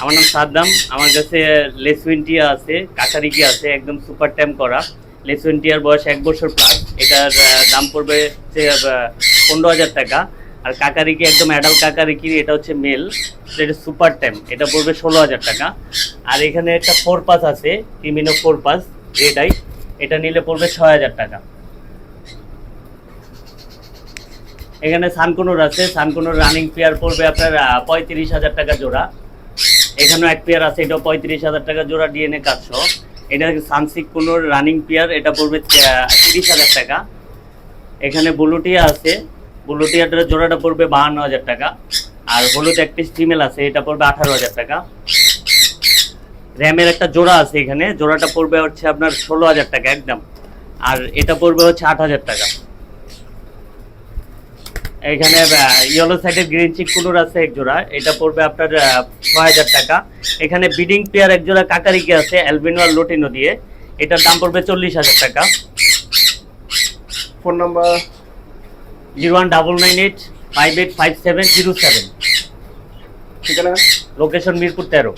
আমার নাম সাদ্দাম। আমার কাছে লেসুইনটিয়া আছে কাকারিকি আছে, একদম সুপার ট্যাম করা। লেসুইনটিয়ার বয়স এক বছর প্লাস এটার দাম পড়বে হচ্ছে পনেরো হাজার টাকা। আর কাকারিকি একদম অ্যাডাল কাকারিকি এটা হচ্ছে মেল এটা সুপার ট্যাম এটা পড়বে ষোলো হাজার টাকা। আর এখানে একটা ফোর পাস আছে ক্রিমিনো ফোর পাস রেড এটা নিলে পড়বে ছয় হাজার টাকা। এখানে সানকুনুর আছে। সানকুনুর রানিং পেয়ার পড়বে আপনার পঁয়ত্রিশ হাজার টাকা জোড়া। এখানেও এক পেয়ার আছে এটা পঁয়ত্রিশ হাজার টাকা জোড়া ডিএনএ কাজ সহ। এটা সানসিক কোনোর রানিং পেয়ার এটা পড়বে তিরিশ হাজার টাকা। এখানে বুলুটিয়া আছে বুলুটিয়াটার জোড়াটা পড়বে বাহান্ন হাজার টাকা। আর হলুদ এক পিস ফিমেল আছে, এটা পড়বে আঠারো হাজার টাকা। র্যামের একটা জোড়া আছে এখানে, জোড়াটা পড়বে হচ্ছে আপনার ষোলো হাজার টাকা একদম। আর এটা পড়বে হচ্ছে আট হাজার টাকা। এখানে ইয়েলো সাইডের গ্রিন চিক কুলুর আছে এক জোড়া। এটা পড়বে আপনার ছয় হাজার টাকা। এখানে বিডিং পেয়ার এক জোড়া কাকারিকে আছে অ্যালবিনো আর লোটিনো দিয়ে। এটার দাম পড়বে চল্লিশ হাজার টাকা। Phone number zero one double nine eight five eight five seven zero seven ঠিকানা? লোকেশন মিরপুর তেরো।